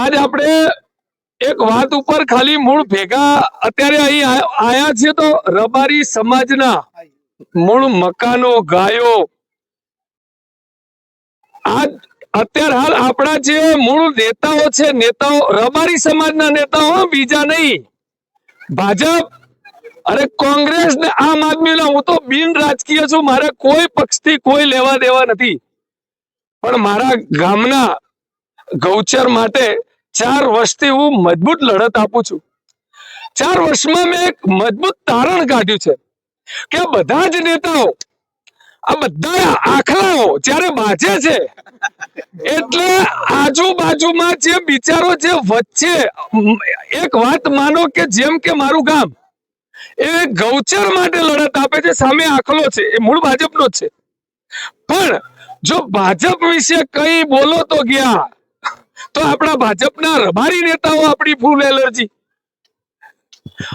આજ આપણે એક વાત ઉપર ખાલી મૂળ ભેગા અત્યારે અહીં આયા છે તો રબારી સમાજના મૂળ મકાનો, ગાયો. આજ અત્યારે હાલ આપણા જે મૂળ નેતાઓ છે, નેતાઓ રબારી સમાજના નેતાઓ બીજા નહીં. ભાજપ અરે કોંગ્રેસ ને આમ આદમીના હું તો બિન રાજકીય છું, મારે કોઈ પક્ષથી કોઈ લેવા દેવા નથી. પણ મારા ગામના ગૌચર માટે ચાર વર્ષથી હું મજબૂત લડત આપું છું. ચાર વર્ષમાં મેં એક મજબૂત તારણ કાઢ્યું છે કે બધા જ નેતાઓ, આ બધા આખલાઓ જ્યારે બાજે છે, એટલે આજુબાજુમાં જે બિચારો જે વચ્ચે એક વાત માનો કે જેમ કે મારું ગામ, એ ગૌચર માટે લડત આપે છે, સામે આખલો છે, એ મૂળ ભાજપનો છે. પણ જો ભાજપ વિશે કઈ બોલો તો ગયા તો આપણા ભાજપના રબારી નેતાઓ આપણી ફૂલ એલર્જી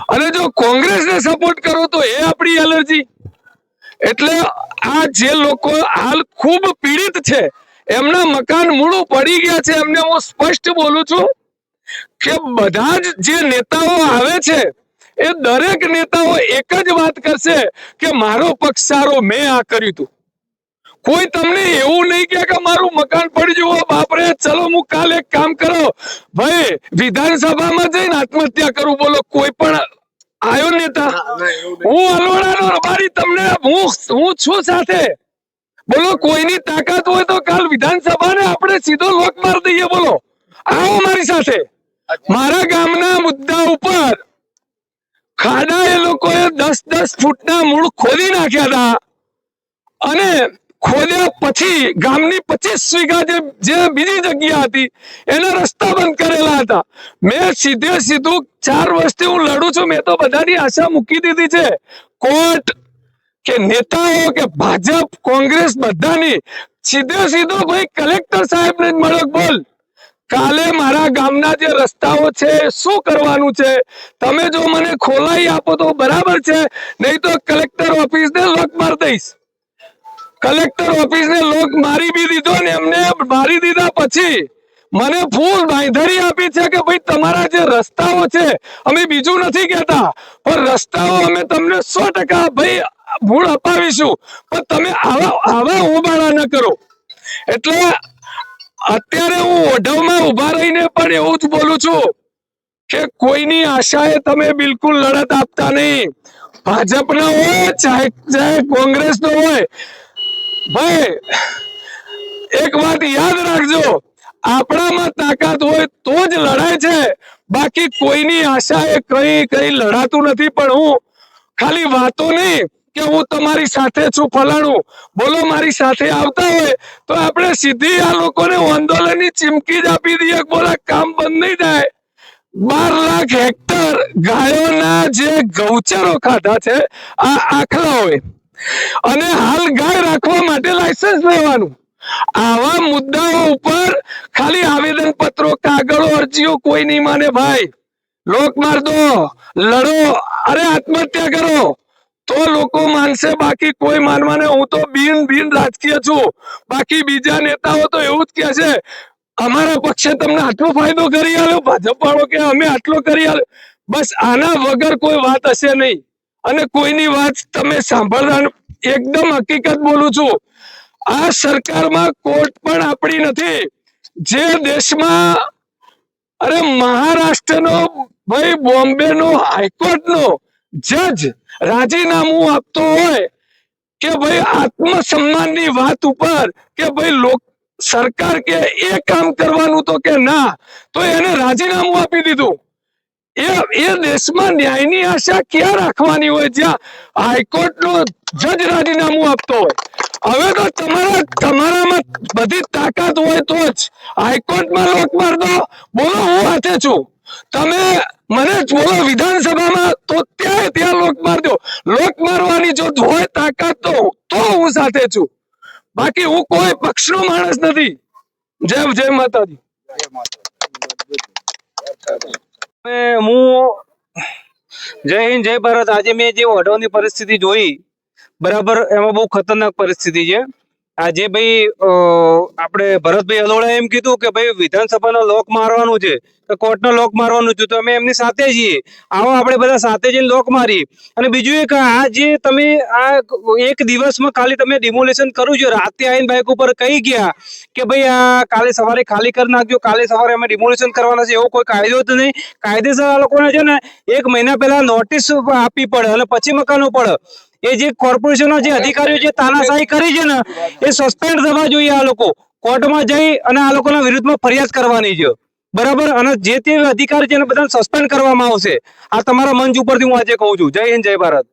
અને જો કોંગ્રેસને સપોર્ટ કરો તો એ આપણી એલર્જી એટલે આ જે લોકો હાલ ખૂબ પીડિત છે, એમના મકાન મૂળું પડી ગયા છે, એમને હું સ્પષ્ટ બોલું છું કે બધા જ જે નેતાઓ આવે છે, એ દરેક નેતાઓ એક જ વાત કરશે કે મારો પક્ષ સારો મેં આ કર્યું તું કોઈ તમને એવું નહીં કે મારું મકાન પડી જવું બાપરે ચલો હું કાલે એક કામ કરો ભાઈ વિધાનસભામાં જઈને આત્મહત્યા કરું બોલો કોઈ પણ આવ્યો નેતા. હું અલોડાનો રબારી તમને હું હું છું સાથે. બોલો કોઈની તાકાત હોય તો કાલ વિધાનસભાને આપણે સીધો લોક માર દઈએ બોલો. આવો મારી સાથે. મારા ગામના મુદ્દા ઉપર ખાડા એ લોકોએ દસ દસ ફૂટના મૂળ ખોલી નાખ્યા હતા. અને ખોદ્યા પછી ગામની પચીસ વીઘા જે બીજી જગ્યા હતી, એને રસ્તા બંધ કરેલા હતા. મેં સીધે સીધું ચાર વર્ષથી હું લડું છું, મેં તો બધાની આશા મૂકી દીધી છે. કોર્ટ કે નેતાઓ કે ભાજપ, કોંગ્રેસ બધાની સીધે સીધો ભાઈ કલેક્ટર સાહેબને જ મળ્યો બોલ. કાલે મારા ગામના જે રસ્તાઓ છે, શું કરવાનું છે? તમે જો મને ખોલાઈ આપો તો બરાબર છે, નહીં તો કલેક્ટર ઓફિસને લોક માર દઈશ. કલેક્ટર ઓફિસને લોક મારી બી દીધો ને એમને મારી દીધા પછી. મને ફૂલ બાંધરી આપી છે કે ભાઈ તમારા જે રસ્તાઓ છે, અમે બીજું નથી કહેતા, પણ રસ્તાઓ અમે તમને સો ટકા ભાઈ ભૂલ અપાવીશું. પણ તમે આવા આવા હોબાળા ન કરો. એટલે અત્યારે હું ઓઢવમાં ઊભા રહીને પણ એવું જ બોલું છું કે કોઈની આશાએ તમે બિલકુલ લડત આપતા નહીં. ભાજપના હોય, ચાહે ચાહે કોંગ્રેસનો હોય ભાઈ, એક વાત યાદ રાખજો, આપણામાં તાકાત હોય તો જ લડાય છે. બાકી કોઈની આશાએ કઈ કઈ લડાતું નથી, પણ હું ખાલી વાતો નહીં કે હું તમારી સાથે છું ફલાણું. બોલો, મારી સાથે આવતા હોય તો આપણે સીધી આ લોકોને આંદોલનની ચીમકી જ આપી દઈએ બોલા, કામ બંધ નહીં થાય. બાર લાખ હેક્ટર ગાયોના જે ગૌચરો ખાધા છે, આ આખલાઓએ અને હાલ રાખવા માટે લાયસન્સ લેવાનું. આવા મુદ્દાઓ ઉપર ખાલી આવેદન પત્રો કાગળો, અરજીઓ કોઈ નહીં માને ભાઈ. લોક માર દો લડો, અરે આત્મહત્યા કરો. તો લોકો માનશે, બાકી કોઈ માનવાને હું તો બિન બિન રાજકીય છું. બાકી બીજા નેતાઓ તો એવું જ કહે છે, અમારા પક્ષે તમને આટલો ફાયદો કરી આવ્યો ભાજપ વાળો કે અમે આટલો કરી આવ્યો બસ આના વગર કોઈ વાત હશે નહીં. અને કોઈની વાત તમે સાંભળતા એકદમ હકીકત બોલું છું. આ સરકારમાં કોર્ટ પણ આપણી નથી. જે દેશમાં અરે મહારાષ્ટ્રનો ભાઈ બોમ્બેનો હાઈકોર્ટનો જજ રાજીનામું આપતો હોય કે ભાઈ આત્મસન્માનની વાત ઉપર કે ભાઈ લોક સરકાર કે એ કામ કરવાનું તો કે ના, તો એને રાજીનામું આપી દીધું. એ એ દેશમાં ન્યાયની આશા ક્યાં રાખવાની હોય? જ્યાં હાઈકોર્ટનો જજ રાજીનામું આપતો હોય. હવે તો તમારા તમારામાં બધી તાકાત હોય તો જ હાઈકોર્ટમાં લોક માર બોલો, હું હાથે છું. તમે મને બોલો, વિધાનસભામાં તો ત્યાં ત્યાં લોક માર દો લોક મારવાની જો હોય તાકાત તો તો હું સાથે છું. બાકી હું કોઈ પક્ષનો માણસ નથી. જય જય માતાજી. હવે હું જય હિન્દ, જય ભારત. આજે મેં જે વઢવાની પરિસ્થિતિ જોઈ, બરાબર, એમાં બહુ ખતરનાક પરિસ્થિતિ છે. આજે ભાઈ આપણે ભરતભાઈ અલોડા એમ કીધું કે ભાઈ, વિધાનસભાનો લોક મારવાનું છે, તો કોર્ટનો લોક મારવાનું છે, તો અમે એમની સાથે છીએ. આવો આપણે બધા સાથે જઈને લોક મારીએ. અને બીજું એક, આ જે તમે આ એક દિવસમાં ખાલી તમે ડિમોલેશન કર્યું છે, રાતે આવીને બાઇક ઉપર કહી ગયા કે ભાઈ, આ કાલે સવારે ખાલી કરી નાખજો, કાલે સવારે અમે ડિમોલેશન કરવાના છે, એવો કોઈ કાયદો જ નહીં. કાયદેસર આ લોકોને છે ને, એક મહિના પહેલા નોટિસ આપવી પડે અને પછી મકાનો પડે. એ જે કોર્પોરેશનના જે અધિકારીઓ જે તાનાશાહી કરી છે ને એ સસ્પેન્ડ થવા જોઈએ આ લોકો. કોર્ટમાં જઈ અને આ લોકોના વિરુદ્ધમાં ફરિયાદ કરવાની છે. બરાબર? અને જે તે અધિકારી છે એને બધાને સસ્પેન્ડ કરવામાં આવશે. આ તમારા મંચ ઉપરથી હું આજે કહું છું. જય હિન્દ જય ભારત.